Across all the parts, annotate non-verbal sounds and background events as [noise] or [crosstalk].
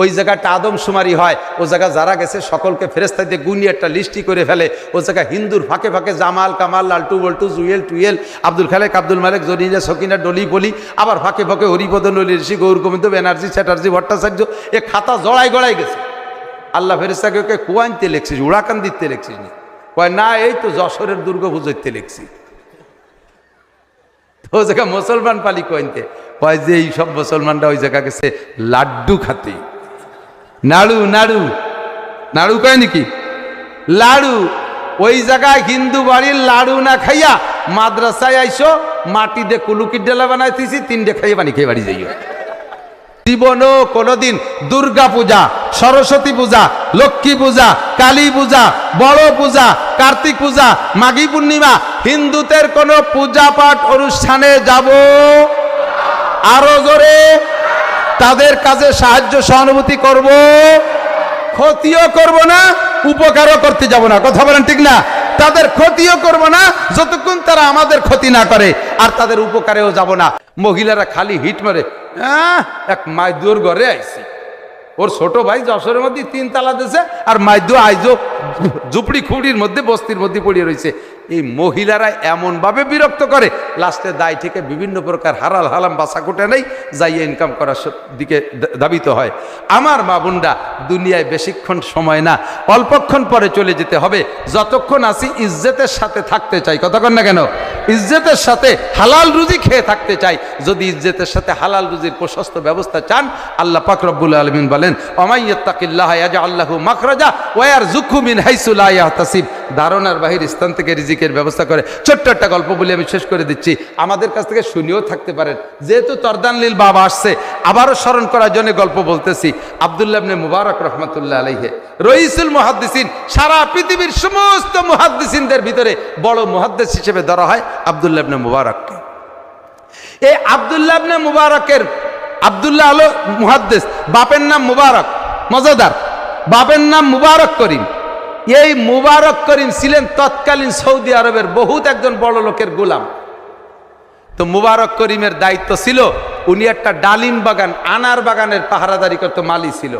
ওই জায়গাটা আদমশুমারি হয়, ও জায়গা যারা গেছে সকলকে ফেরেস্তাইতে গুনি একটা লিস্টি করে ফেলে, ও জায়গা হিন্দুর ফাঁকে ফাঁকে জামাল, কামাল, লালটু, বল্টু, জুয়েল, টুয়েল, আব্দুল খালেক, আব্দুল মালেক, জরিনা, সকিনা, ডলি বলি আবার ফাঁকে ফাঁকে হরিপদ নলি ঋষি, গৌর গোবিন্দ, ব্যানার্জি, চ্যাটার্জি, ভট্টাচার্য, এ খাতা জড়াই গড়াই গেছে। আল্লাহ ফেরেস্তাকে ওকে কুয়াইনতে লেখছিস, উড়াকান দিতে লেখছিস নি। কয়, না, এই তো যশোরের দুর্গা পুজোতে লেখছি ও জায়গা মুসলমান পালি কইনতে কয়, যে এই সব মুসলমানরা ওই জায়গা গেছে, লাড্ডু খাতে। নাড়ু নাড়ু। নাড়ু কয় নাকি? লাড়ু। ওই জায়গায় হিন্দু বাড়ির লাড়ু না খাইয়া মাদ্রাসায় আইসো মাটি দিয়ে কুলুকির ডেলা বানাইতেছি, তিনটে খাইয়ে পানি খেয়ে বাড়ি যাইও। জীবনও কোনোদিন দুর্গা পূজা, সরস্বতী পূজা, লক্ষ্মী পূজা, কালী পূজা, বড় পূজা, কার্তিক পূজা, মাঘী পূর্ণিমা, হিন্দুদের কোনো পূজা পাঠ অনুষ্ঠানে যাব? আরও জোরে। তাদের কাজে সাহায্য, সহানুভূতি করব। ক্ষতিও করব না, উপকারও করতে যাব না। কথা বলেন ঠিক না? তাদের ক্ষতিও করব না, যতক্ষণ তারা আমাদের ক্ষতি না করে, আর তাদের উপকারেও যাব না। মহিলারা খালি হিট মারে এক মাইদুর ঘরে আইসি ওর ছোট ভাই যশোরের মধ্যে তিন তালা দিয়েছে আর মাইদু আইজো ঝুপড়ি খুঁড়ির মধ্যে, বস্তির মধ্যে পড়িয়ে রয়েছে। এই মহিলারা এমনভাবে বিরক্ত করে, লাস্টে দায় থেকে বিভিন্ন প্রকার হারাল হালাম বাসা কুটে নেই, যাইয়ে ইনকাম করার দিকে দা- ধাবিত হয়। আমার মা বোনরা, দুনিয়ায় বেশিক্ষণ সময় না, অল্পক্ষণ পরে চলে যেতে হবে। যতক্ষণ আসি ইজ্জতের সাথে থাকতে চাই। কতক্ষণ না কেন? ইজ্জতের সাথে হালাল রুজি খেয়ে থাকতে চাই। যদি ইজ্জতের সাথে হালাল রুজির প্রশস্ত ব্যবস্থা চান, আল্লাহ পাক রব্বুল আলমিন বলেন অমাইয়াত্তাকিল্লাহ আল্লাহু মাখরাজা ওয়ার জুকুমিন ধারণার বাহির স্থান থেকে রিজিকের ব্যবস্থা করে। ছোট্ট একটা গল্প বলে আমি, শেষ করে দিচ্ছি। আমাদের কাছ থেকে শুনেও থাকতে পারেন। যেহেতু তরদানলিল বাবা আসছে, আবারও স্মরণ করার জন্য গল্প বলতেছি। আবদুল্লাহ ইবনে মুবারক রহমতুল্লাহ আলাইহে। রইসুল মুহাদ্দিসিন, সারা পৃথিবীর সমস্ত মুহাদ্দিসিনদের ভিতরে বড় মুহাদ্দিস হিসেবে ধরা হয় আবদুল্লাহ ইবনে মুবারককে। এই আবদুল্লাহ ইবনে মুবারকের আবদুল্লাহ হলো মুহাদ্দিস। বাপের নাম মুবারক। মজাদার। বাপের নাম মুবারক করিম। এই মুবারক করিম ছিলেন তৎকালীন সৌদি আরবের বহুত একজন বড় লোকের গোলাম। তো মুবারক করিমের দায়িত্ব ছিল, উনি একটা ডালিম বাগান, আনার বাগানের পাহারাদারি করতো মালি ছিল।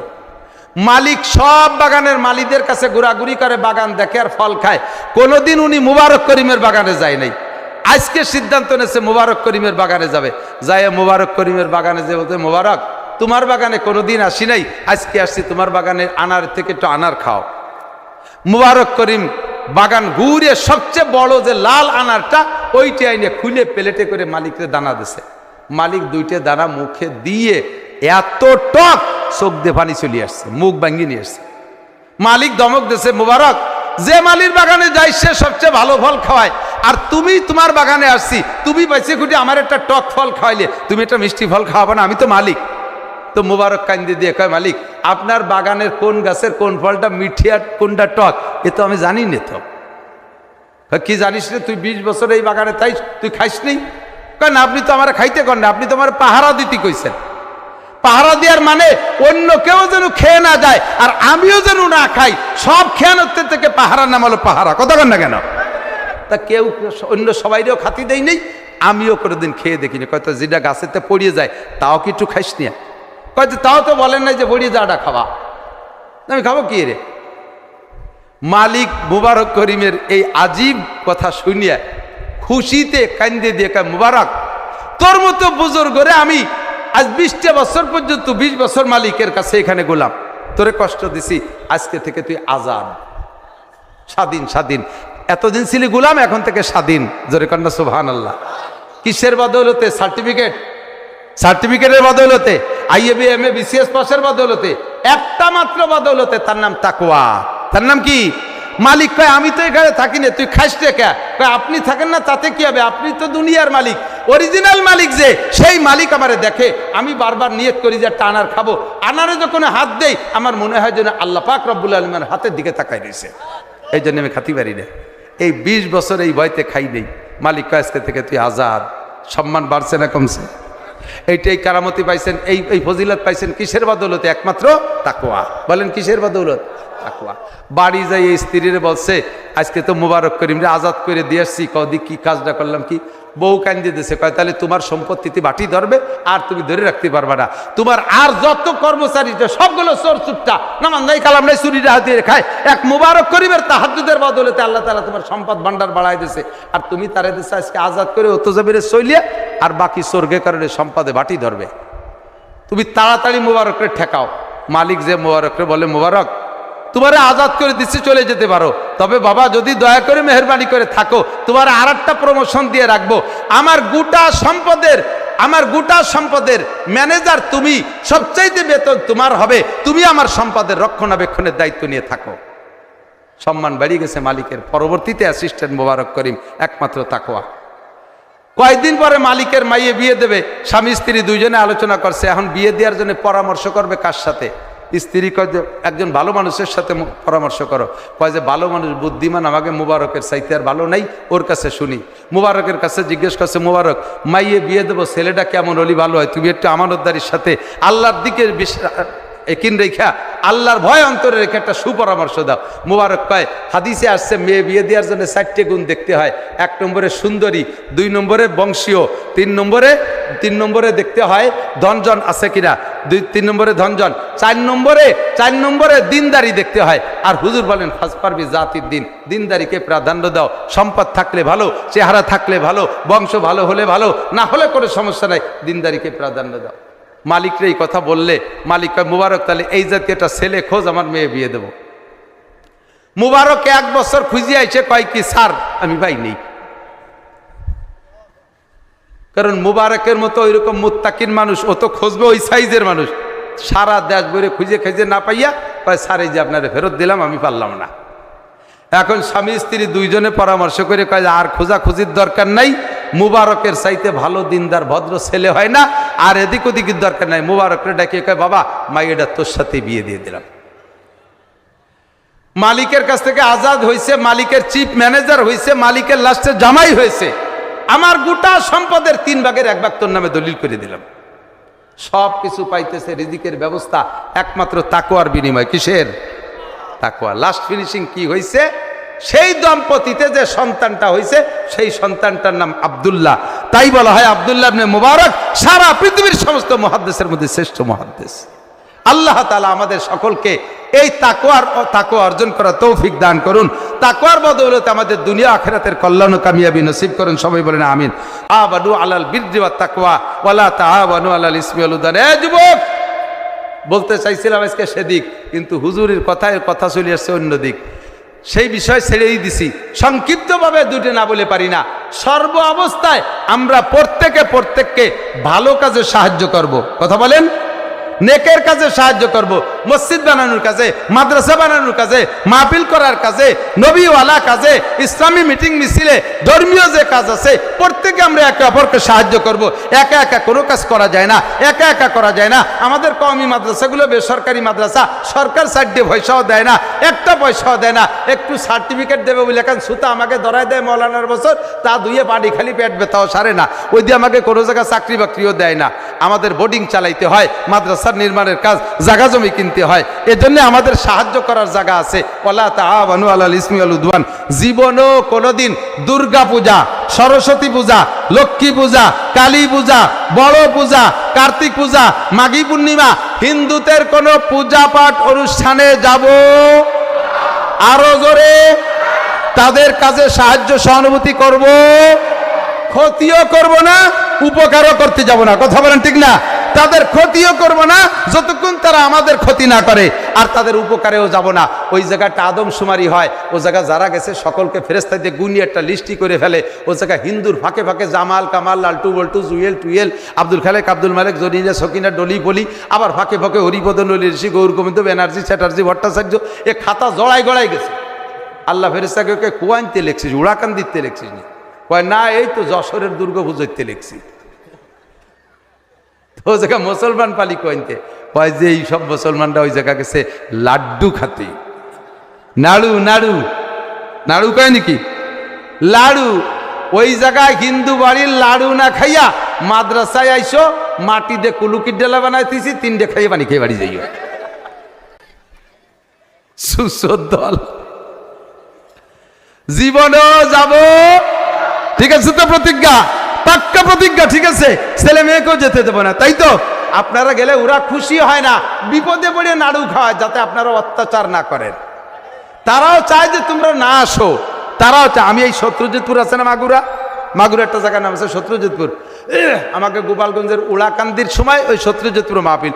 মালিক সব বাগানের মালিকদের কাছে ঘোরাঘুরি করে, বাগান দেখে আর ফল খায়। কোনোদিন উনি মুবারক করিমের বাগানে যায় নাই। আজকে সিদ্ধান্ত নেছে মুবারক করিমের বাগানে যাবে। যায় মুবারক করিমের বাগানে যে বলতে মুবারক, তোমার বাগানে কোনোদিন আসি নাই, আজকে আসছি, তোমার বাগানে আনার থেকে একটু আনার খাও। মুবারক করিম বাগান ঘুরে সবচেয়ে বড় যে লাল আনারটা, ওইটা আইনে খুলে প্লেটে করে মালিকরে দানা দিছে। মালিক দুইটা দানা মুখে দিয়ে এত টক চোখ দিয়ে পানি চলে আসছে, মুখ ভাঙ্গি নিয়ে আসছে। মালিক দমক দিছে, মুবারক, যে মালির বাগানে যাই, সে সবচেয়ে ভালো ফল খাওয়ায়। আর তুমি তোমার বাগানে আসছি, তুমি বেঁচে খুঁটি আমার একটা টক ফল খাওয়াইলে, তুমি একটা মিষ্টি ফল খাওয়াবো না, আমি তো মালিক। তো মুবারক কান্দি দিয়ে কয়, মালিক, আপনার বাগানের কোন গাছের কোন ফলটা মিঠি আর কোনটা টক, এ তো আমি জানি না তো। কি জানিস রে, তুই বিশ বছর এই বাগানে তাই, তুই খাইস নেই কয়, না, আপনি তো আমার খাইতে কন না, আপনি তো আমার পাহারা দিতে কইছেন। পাহারা দেওয়ার মানে অন্য কেউ যেন খেয়ে না যায়, আর আমিও যেন না খাই, সব খেয়ানত্বের থেকে পাহারার নাম হলো পাহারা, কথা কন না কেন? তা কেউ অন্য সবাইরেও খাতি দেই নেই, আমিও কোনোদিন খেয়ে দেখিনি। কয়তো যেটা গাছেতে পড়িয়ে যায়, তাও কি একটু খাইস নিয়া কয়তো তাও তো বলেন নাই যে পড়িয়ে যাওয়াটা খাওয়া। আমি খাব কি রে? মালিক মুবারক করিমের এই আজীব কথা শুনিয়া খুশিতে কান্দে দিয়ে কয়, মুবারক, তোর মতো বুজুর্গরে আমি আজ বিশটা বছর পর্যন্ত বিশ বছর মালিকের কাছে এখানে গোলাম। তোরে কষ্ট দিছি, আজকে থেকে তুই আজাদ স্বাধীন স্বাধীন। এতদিন ছিলি গোলাম, এখন থেকে স্বাধীন। জোরে কন্যা সুবহান আল্লাহ কিসের বদৌলতে সার্টিফিকেট? সার্টিফিকেটের বদৌলতে, আইএবি এম এ বিসিএস পাসের বদৌলতে, একটা মাত্র বদৌলতে তার নাম তাকওয়া। তার নাম কি? মালিক কয়, আমি তো এখানে থাকি না, তুই খাইস রে কে? কয়, আপনি থাকেন না, তাতে কি হবে? আপনি তো দুনিয়ার মালিক। অরিজিনাল মালিক যে, সেই মালিক আমারে দেখে আমি বারবার নিয়ত করি যে একটা আনার খাব। আনারে যখন হাত দেই, আমার মনে হয় যেন আল্লাহ পাক রব্বুল আলমের হাতের দিকে তাকাই রয়েছে এই জন্য আমি খাতি পারি না। এই বিশ বছর এই ভয়তে খাই নেই। মালিক কয়, আজকে থেকে তুই আজাদ। সম্মান বাড়ছে না কমছে? এইটাই কারামতি পাইছেন, এই এই ফজিলত পাইছেন কিসের বদৌলতে? একমাত্র তাকোয়া বলেন কিসের বদৌলত? তাকুয়া বাড়ি যাই এই স্ত্রীরে বলছে, আজকে তো মুবারক করিম রে, আজাদ করে দিয়ে আসছি। কদি কি কাজটা করলাম কি? বউ কান্দি দিয়েছে কয়, তাহলে তোমার সম্পত্তিতে বাটি ধরবে, আর তুমি ধরে রাখতে পারবে না। তোমার আর যত কর্মচারী সবগুলো চোর চুপটা নামান নাই, কালাম নাই চুরিটা হাতিয়ে খায়। এক মুবারক করিমের তাহাজুদের বদলেতে আল্লাহ তালা তোমার সম্পদ ভান্ডার বাড়াই দিছে। আর তুমি তারে দিচ্ছে আজকে আজাদ করে অত জমিরে চলিয়ে আর বাকি স্বর্গে কারণে সম্পদে বাটি ধরবে। তুমি তাড়াতাড়ি মুবারকরে ঠেকাও। মালিক যে মুবারকরে বলে, মুবারক, তোমারে আজাদ করে দিচ্ছি, চলে যেতে পারো। তবে বাবা, যদি দয়া করে মেহরবানি করে থাকো, তোমার আর একটা প্রমোশন দিয়ে রাখব। আমার গোটা সম্পদের, আমার গোটা সম্পদের ম্যানেজার তুমি, সবচাইতে বেতন তোমার হবে। তুমি আমার সম্পদের রক্ষণাবেক্ষণের দায়িত্ব নিয়ে থাকো। সম্মান বেড়ে গেছে মালিকের। পরবর্তীতে অ্যাসিস্ট্যান্ট মোবারক করিম, একমাত্র তাকোয়া কয়েকদিন পরে মালিকের মাইয়ে বিয়ে দেবে? স্বামী, স্ত্রী দুইজনে আলোচনা করছে। এখন বিয়ে দেওয়ার জন্য পরামর্শ করবে কার সাথে? স্ত্রী কয় যে, একজন ভালো মানুষের সাথে পরামর্শ করো। কয় যে, ভালো মানুষ বুদ্ধিমান, আমাকে মুবারকের চাইতে আর ভালো নাই, ওর কাছে শুনি। মুবারকের কাছে জিজ্ঞেস করছে, মুবারক, মাইয়ে বিয়ে দেবো, ছেলেটা কেমন? হলি ভালো হয়? তুমি একটু আমানতদারির সাথে আল্লাহর দিকে একিন রেখা? আল্লাহর ভয় অন্তরে রেখে একটা সুপরামর্শ দাও। মুবারক কয় হাদিসে আসছে, মেয়ে বিয়ে দেওয়ার জন্য চারটে গুণ দেখতে হয়। এক নম্বরে সুন্দরী, দুই নম্বরে বংশীয়, তিন নম্বরে তিন নম্বরে দেখতে হয় ধনজন আছে কিনা? দুই, তিন নম্বরে ধনজন। চার নম্বরে চার নম্বরে দিনদারি দেখতে হয়। আর হুজুর বলেন ফাজ পারবি জাতির দিন। দিনদারিকে প্রাধান্য দাও। সম্পদ থাকলে ভালো, চেহারা থাকলে ভালো, বংশ ভালো হলে ভালো, না হলে কোনো সমস্যা নাই। দিনদারিকে প্রাধান্য দাও। মালিকরা এই কথা বললে, মালিক কয়, মুবারক, তাহলে এই জাতীয় একটা ছেলে, খোঁজ আমার মেয়ে বিয়ে দেব। মুবারক এক বছর খুঁজে আইছে, কয় কি, স্যার, আমি ভাই নেই। কারণ মুবারকের মতো ওইরকম মুত্তাকিন মানুষ, ও তো খুঁজবে ওই সাইজের মানুষ। সারা দেশ ভরে খুঁজে খুঁজে না পাইয়া, কয়, স্যার, এই যে আপনারা ফেরত দিলাম, আমি পারলাম না। এখন স্বামী স্ত্রী দুইজনে পরামর্শ করে কয়, আর খোঁজাখুঁজির দরকার নাই মুবারকের চাইতে ভালো দিনদার, ভদ্র ছেলে হয় না। আর এদিক ওদিকের দরকার নাই। মুবারকরে ডাকিয়ে কয়, বাবা মাইয়েটা তোর সাথে বিয়ে দিয়ে দিলাম। মালিকের কাছ থেকে আজাদ হয়েছে মালিকের চিফ ম্যানেজার হয়েছে মালিকের লাস্টে জামাই হয়েছে আমার গোটা সম্পদের তিন ভাগের এক ভাগ তোর নামে দলিল করে দিলাম। সব কিছু পাইতেছে, রিজিকের ব্যবস্থা, একমাত্র তাকুয়ার বিনিময়। কিসের? তাকুয়া লাস্ট ফিনিশিং কি হয়েছে সেই দম্পতিতে যে সন্তানটা হয়েছে সেই সন্তানটার নাম আব্দুল্লাহ। তাই বলা হয় আবদুল্লাহ ইবনে মুবারক সারা পৃথিবীর সমস্ত মহাদ্দেশের মধ্যে শ্রেষ্ঠ মহাদ্দেশ আল্লাহ তালা আমাদের সকলকে এই তাকোয়ার তাকোয়া অর্জন করা তৌফিক দান করুন। তাকোয়ার বদৌলতে আমাদের দুনিয়া আখেরাতের কল্যাণ কামিয়াবি নসিব করুন। সবাই বলেন আমিন। আবানু আলাল বিদ্রি ওয়া তাকওয়া, ওয়ালা তাআবানু আলাল ইসমি ওয়াল উদওয়ান এ যুবক, বলতে চাইছিলাম আজকে সেদিক, কিন্তু হুজুরের কথায় কথা চলে আসছে অন্য দিক। সেই বিষয় ছেড়েই দিছি। সংক্ষিপ্তভাবে দুটি না বলে পারি না। সর্ব অবস্থায় আমরা প্রত্যেকে প্রত্যেককে ভালো কাজে সাহায্য করব। কথা বলেন? নেকের কাজে সাহায্য করব, মসজিদ বানানোর কাজে, মাদ্রাসা বানানোর কাজে, মাহফিল করার কাজে, নবীওয়ালা কাজে, ইসলামী মিটিং মিছিলে, ধর্মীয় যে কাজ আছে, প্রত্যেকে আমরা একে অপরকে সাহায্য করব। একা একা কোনো কাজ করা যায় না, একা একা করা যায় না। আমাদের কওমি মাদ্রাসাগুলো বেসরকারি মাদ্রাসা, সরকার সাইড দিয়ে পয়সাও দেয় না, একটা পয়সাও দেয় না। একটু সার্টিফিকেট দেবে বলে এখন সুতা আমাকে ধরায় দেয় মৌলানার বছর? তা দুইয়ে পানি খালি পেট ব্যথাও সারে না। ওই দিয়ে আমাকে কোনো জায়গায় চাকরি বাকরিও দেয় না। আমাদের বোর্ডিং চালাইতে হয়, মাদ্রাসার নির্মাণের কাজ, জাগা জমি কিনতে হয়। এজন্য আমাদের সাহায্য করার জায়গা আছে। ওলা তাহাবানু আলাল ইসমি আল উদ্ওয়ান। জীবনও কোনোদিন দুর্গা পূজা, সরস্বতী পূজা, লক্ষ্মী পূজা, কালী পূজা, বড় পূজা, কার্তিক পূজা, মাঘী পূর্ণিমা, হিন্দুদের কোনো পূজা পাঠ অনুষ্ঠানে যাব আরও জোরে। তাদের কাজে সাহায্য, সহানুভূতি করব। ক্ষতিও করব না। উপকারও করতে যাব না। কথা বলেন ঠিক না? তাদের ক্ষতিও করব না, যতক্ষণ তারা আমাদের ক্ষতি না করে, আর তাদের উপকারেও যাব না। ওই জায়গাটা আদমশুমারি হয়, ও জায়গা যারা গেছে সকলকে ফেরেস্তাইতে গুনিয়ে একটা লিস্টি করে ফেলে। ও জায়গা হিন্দুর ফাঁকে ফাঁকে জামাল, কামাল, লালটু, বল্টু, জুয়েল, টুয়েল, আব্দুল খালেক, আব্দুল মালেক, জরিনা, সকিনা, ডলি, বলি, আবার ফাঁকে ফাঁকে হরিপদ নলি ঋষি, গৌর গোবিন্দ, ব্যানার্জি, চ্যাটার্জি, ভট্টাচার্য, এ খাতা জড়াই গড়াই গেছে। আল্লাহ ফেরেস্তাকে ওকে কুয়াইনতে লেখছিস উড়াকান দিতে লেখছিস নি? কয়, না, এই তো যশোরের দুর্গ পুজোতে লিখছি। তো জায়গা মুসলমান পালি কইনতে, কয়, যে এই সব মুসলমানরা ওই জায়গা গেছে লাড্ডু খাতে। নাড়ু নাড়ু। নাড়ু কয় নাকি? লাড়ু। ওই জায়গায় হিন্দু বাড়ির লাড়ু না খাইয়া মাদ্রাসায় আইসো মাটি দিয়ে কুলুকির ডেলা বানাইতেছি, তিনটে খাইয়ে পানি খেয়ে বাড়ি যাইও। সুসদল জীবনও যাব ঠিক আছে তো প্রতিজ্ঞা? পাক্কা প্রতিজ্ঞা, ঠিক আছে? ছেলে মেয়েকেও যেতে দেবো না, তাই তো? আপনারা গেলে ওরা খুশি হয় না, বিপদে পড়ে নাড়ু খাওয়ায় যাতে আপনারা অত্যাচার না করেন। তারাও চায় যে তোমরা না আসো। তারাও চায়, আমি এই শত্রুজিৎপুর আছে না মাগুরা? মাগুরা একটা জায়গার নাম আছে শত্রুজিৎপুর। [clears throat] আমাকে গোপালগঞ্জের উড়াকান্দির সময় ওই শত্রুজিৎপুর মাহফিল।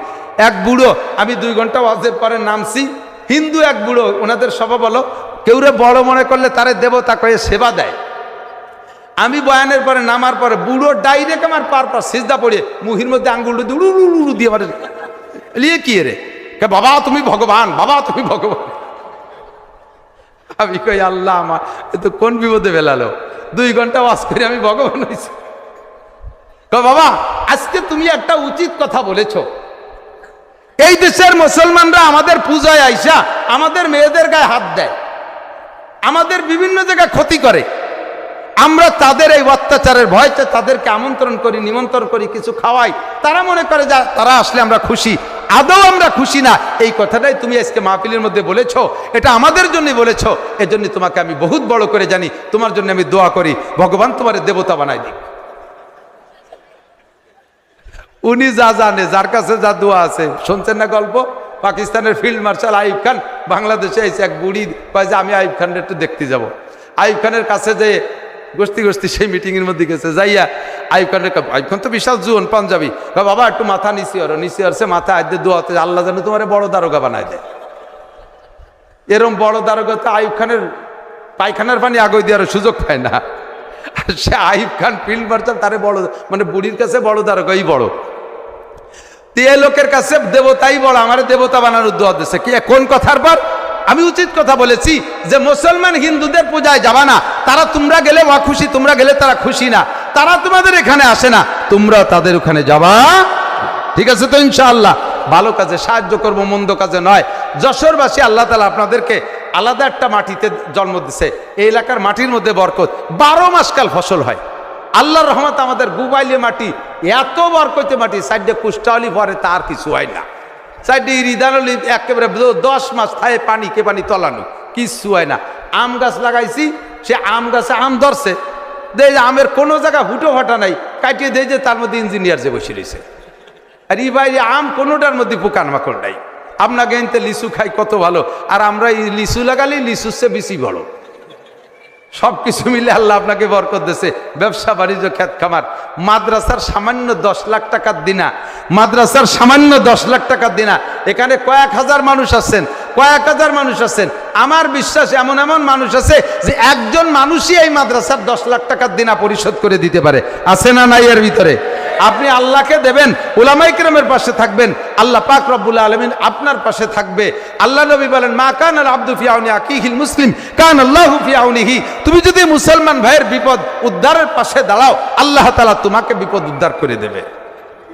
এক বুড়ো, আমি দুই ঘণ্টা ওয়াজের পরে নামছি। হিন্দু এক বুড়ো, ওনাদের সভা বলো কেউরে বড় মনে করলে তারে দেবতা কয়ে সেবা দেয়। আমি বয়ানের পরে নামার পরে বুড়ো ডাইরেক্ট আমার পার পার সিজদা পড়ে, মুহির মধ্যে আঙ্গুল উড়ু উড়ু দিয়ে আমার লিয়ে কি রে? কে বাবা, তুমি ভগবান, বাবা, তুমি ভগবান। আমি কই, আল্লাহ আমার তো কোন বিপদে বেলালো দুই ঘণ্টা ওয়াজ করে আমি ভগবান হয়েছি। বাবা, আজকে তুমি একটা উচিত কথা বলেছ। এই দেশের মুসলমানরা আমাদের পূজায় আইসা আমাদের মেয়েদের গায়ে হাত দেয়। আমাদের বিভিন্ন জায়গায় ক্ষতি করে। আমরা তাদের এই অত্যাচারের ভয়তে তাদেরকে আমন্ত্রণ করি, নিমন্ত্রণ করি, কিছু খাওয়াই। তারা মনে করে যা তারা আসলে আমরা খুশি। আদৌ আমরা খুশি না। এই কথাটাই তুমি আজকে মাহফিলের মধ্যে বলেছ। এটা আমাদের জন্যই বলেছ। এজন্য তোমাকে আমি বহুত বড় করে জানি। তোমার জন্য আমি দোয়া করি। ভগবান তোমার দেবতা বানাই দিক। উনি যা জানে, যার কাছে যা দোয়া আছে। শুনছেন না গল্প? পাকিস্তানের ফিল্ড মার্শাল আইব খান বাংলাদেশে এসে এক বুড়ি কয় যে, আমি আইব খানের একটু দেখতে যাব। আইব খানের কাছে যে গোষ্ঠী গোষ্ঠী সেই মিটিংয়ের মধ্যে গেছে। যাইয়া আইব খানের কা- আইব খান তো বিশাল জুয়ন, পাঞ্জাবি। বাবা, একটু মাথা নিচি হরো নিচি সে মাথা আদ্যে দোয়াতে আল্লাহ যেন তোমার বড় দারোগা বানায় দেয়। এরম বড় দারোগা তো আইব খানের পায়খানার পানি আগই দেওয়ার সুযোগ পায় না। আর সে আইব খান ফিল্ড মার্শাল তারে বড় মানে বুড়ির কাছে বড় দারোগাই বড়। তে লোকের কাছে দেবতাই বড়, আমার দেবতা বানানোর দোয়া দিচ্ছে কি, কোন কথার পর? আমি উচিত কথা বলেছি যে মুসলমান হিন্দুদের পূজায় যাবা না। তারা তোমরা গেলে ওয়া খুশি, তোমরা গেলে তারা খুশি না। তারা তোমাদের এখানে আসে না, তোমরা তাদের ওখানে যাবা। ঠিক আছে তো ইনশাআল্লাহ। ভালো কাজে সাহায্য করব, মন্দ কাজে নয়। যশোরবাসী আল্লাহ তালা আপনাদেরকে আলাদা একটা মাটিতে জন্ম দিছে। এই এলাকার মাটির মধ্যে বরকত। বারো মাসকাল ফসল হয়। আল্লাহর রহমত আমাদের গুবাইলে মাটি, এত বরকতে মাটি, সাইডে কুষ্টালি ভরে তার কিছু হয় না। সাইডে রিদানলি একেবারে দশ মাস থায় পানি কে পানি তলানো, কিচ্ছু হয় না। আম গাছ লাগাইছি, সে আম গাছে আম ধরছে। দেয় আমের কোনো জায়গা হুটো ফাটা নাই, কাটিয়ে দেয় যে তার মধ্যে ইঞ্জিনিয়ার যে বসে রয়েছে। আর এই বাইরে আম কোনোটার মধ্যে পোকান মাকড় নাই। আপনাকে এনতে লিচু খাই কত ভালো, আর আমরা লিচু লাগালে লিচুর চেয়ে বেশি বড় সব কিছু মিলে আল্লাহ আপনাকে বরকত দিয়েছে। ব্যবসা, বাণিজ্য, খ্যাত খামার। মাদ্রাসার সামান্য দশ লাখ টাকার দিনা। মাদ্রাসার সামান্য দশ লাখ টাকার দিনা। এখানে কয়েক হাজার মানুষ আছেন, কয়েক হাজার মানুষ আছেন। আমার বিশ্বাস এমন এমন মানুষ আছে যে একজন মানুষই এই মাদ্রাসার দশ লাখ টাকার দিনা পরিশোধ করে দিতে পারে। আছে না নাই এর ভিতরে? আপনি আল্লাহকে দেবেন উলামাই কিরমের পাশে থাকবেন, আল্লাহ পাক রব্বুল আলমিন আপনার পাশে থাকবে। আল্লাহ নবী বলেন, মা কান আল আব্দু ফিয়াউনি আকিহিল মুসলিম, কান আল্লাহ ফিয়াউনিহি তুমি যদি মুসলমান ভাইয়ের বিপদ উদ্ধারের পাশে দাঁড়াও, আল্লাহ তালা তোমাকে বিপদ উদ্ধার করে দেবে।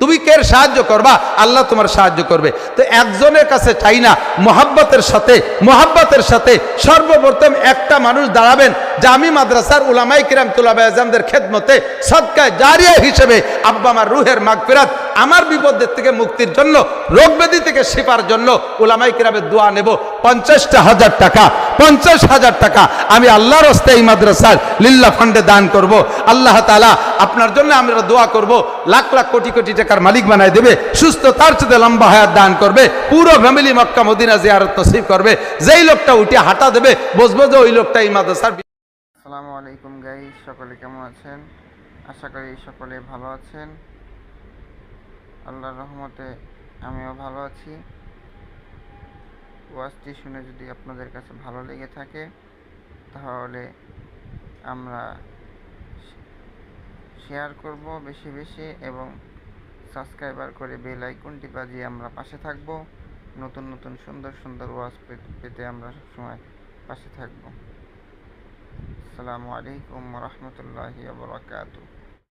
তুমি কে সাহায্য করবা? আল্লাহ তোমার সাহায্য করবে। তো একজনের কাছে চাই না, মোহাব্বতের সাথে মোহাব্বতের সাথে সর্বপ্রথম একটা মানুষ দাঁড়াবেন যে আমি মাদ্রাসার উলামাই কিরাম, তুলাবা আজমদের খেদমতে সৎকায় জারিয়া হিসেবে আব্বা আমার রুহের মাগফিরাত আমার বিপদের থেকে মুক্তির জন্য, রোগ ব্যাধি থেকে শিপার জন্য উলামাই কিরামের দোয়া নেব। পঞ্চাশটা হাজার টাকা, পঞ্চাশ হাজার টাকা আমি আল্লাহর হস্তে এই মাদ্রাসার লিল্লা ফান্ডে দান করব। আল্লাহ তালা আপনার জন্য আমরা দোয়া করব। লাখ লাখ কোটি কোটি টাকার মালিক বানায় দেবে, সুস্থ তার চেয়ে লম্বা হায়াত দান করবে, পুরো ফ্যামিলি মক্কা মদিনা জিয়ারত নসিব করবে। যেই লোকটা উঠে হাঁটা দেবে বসবো যে ওই লোকটা এই মাদ্রাসার আসসালামু আলাইকুম গাইস, সকলে কেমন আছেন? আশা করি সকলে ভালো আছেন। আল্লাহর রহমতে আমিও ভালো আছি। ওয়াজটি শুনে যদি আপনাদের কাছে ভালো লেগে থাকে, তাহলে আমরা শেয়ার করব বেশি বেশি এবং সাবস্ক্রাইবার করে বেল আইকনটি বাজিয়ে আমরা পাশে থাকব। নতুন নতুন সুন্দর সুন্দর ওয়াজ পেতে আমরা সবসময় পাশে থাকব। আসসালামু আলাইকুম রহমতুল্লাহি বারকাতুহ।